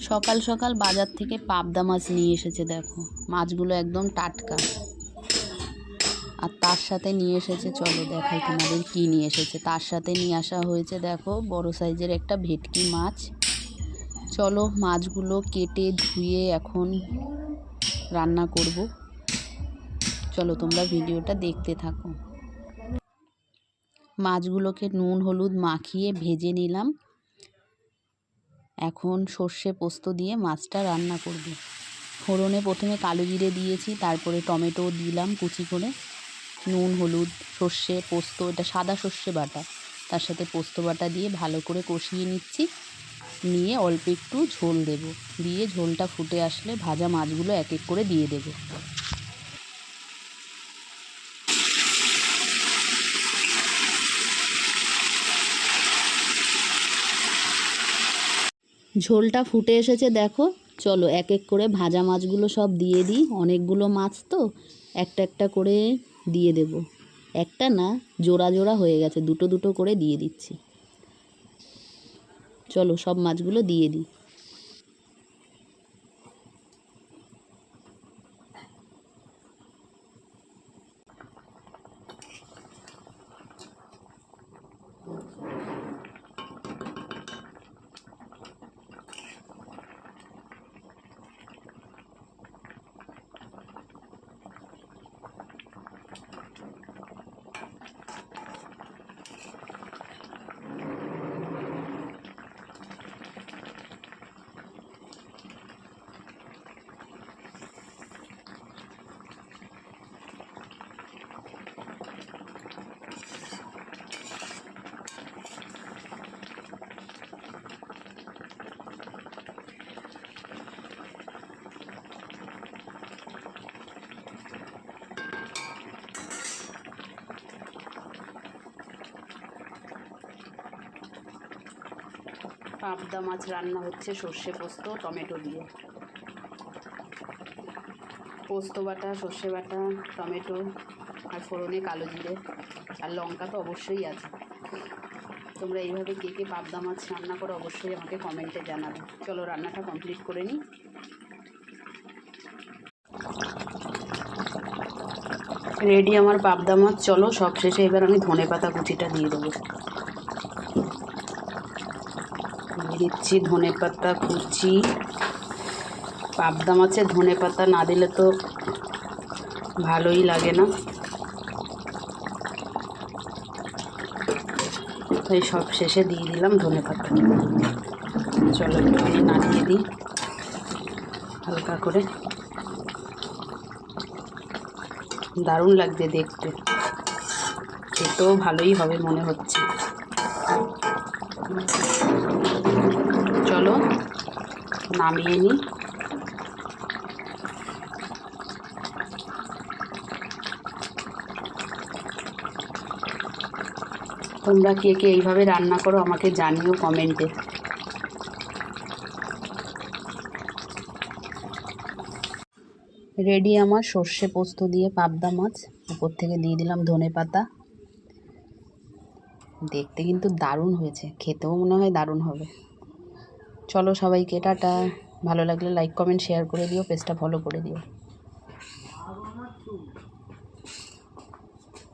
সকাল সকাল বাজার থেকে পাবদা মাছ নিয়ে এসেছে, দেখো। মাছগুলো একদম টাটকা। আর তার সাথে নিয়ে এসেছে, চলো দেখাই তোমাদের কী নিয়ে এসেছে। তার সাথে নিয়ে আসা হয়েছে, দেখো, বড় সাইজের একটা ভেটকি মাছ। চলো মাছগুলো কেটে ধুয়ে এখন রান্না করব। চলো তোমরা ভিডিওটা দেখতে থাকো। মাছগুলোকে নুন, হলুদ মাখিয়ে ভেজে নিলাম। এখন সর্ষে পোস্ত দিয়ে মাছটা রান্না করব। ফোড়নে প্রথমে কালো জিরে দিয়েছি, তারপরে টমেটো দিলাম কুচি করে। নুন, হলুদ, সর্ষে, পোস্ত, এটা সাদা সর্ষে বাটা। তার সাথে পোস্ত বাটা দিয়ে ভালো করে কষিয়ে নিচ্ছি। নিয়ে অল্প একটু ঝোল দেব। দিয়ে ঝোলটা ফুটে আসলে ভাজা মাছগুলো এক এক করে দিয়ে দেবো। ঝোলটা ফুটে এসেছে, দেখো। চলো এক এক করে ভাজা মাছগুলো সব দিয়ে দিই। অনেকগুলো মাছ তো, একটা একটা করে দিয়ে দেব। একটা না, জোড়া জোড়া হয়ে গেছে, দুটো দুটো করে দিয়ে দিচ্ছি। চলো সব মাছগুলো দিয়ে দিই। পাবদা মাছ রান্না হচ্ছে, সর্ষে পোস্ত, টমেটো দিয়ে। পোস্ত বাটা, সর্ষে বাটা, টমেটো আর ফোড়নে কালো জিরে। আর লঙ্কা তো অবশ্যই আছে। তোমরা এইভাবে কে কে পাবদা মাছ রান্না করো অবশ্যই আমাকে কমেন্টে জানাবে। চলো, রান্নাটা কমপ্লিট করে নিই। রেডি আমার পাবদা মাছ, চলো সব শেষে এবার আমি ধনে পাতা কুচিটা দিয়ে দেবো। দিচ্ছি ধনে পাতা, কুচি। পাবদা মাছে ধনে পাতা না দিলে তো ভালোই লাগে না। তাই সব শেষে দিয়ে দিলাম ধনে পাতা। চলো একটু নাড়িয়ে দিই, হালকা করে। দারুণ লাগছে দেখতে। খেতেও ভালোই হবে মনে হচ্ছে। চলো, নামিয়ে নিই তোমরা কে কে এইভাবে রান্না করো আমাকে জানিও কমেন্টে। রেডি আমার সর্ষে পোস্ত দিয়ে পাবদা মাছ। উপর থেকে দিয়ে দিলাম ধনে পাতা দেখতে কিন্তু দারুণ হয়েছে। খেতেও মনে হয় দারুণ হবে। চলো সবাইকে, টাটা। ভালো লাগলে লাইক কমেন্ট শেয়ার করে দিও পেজটা ফলো করে দিও।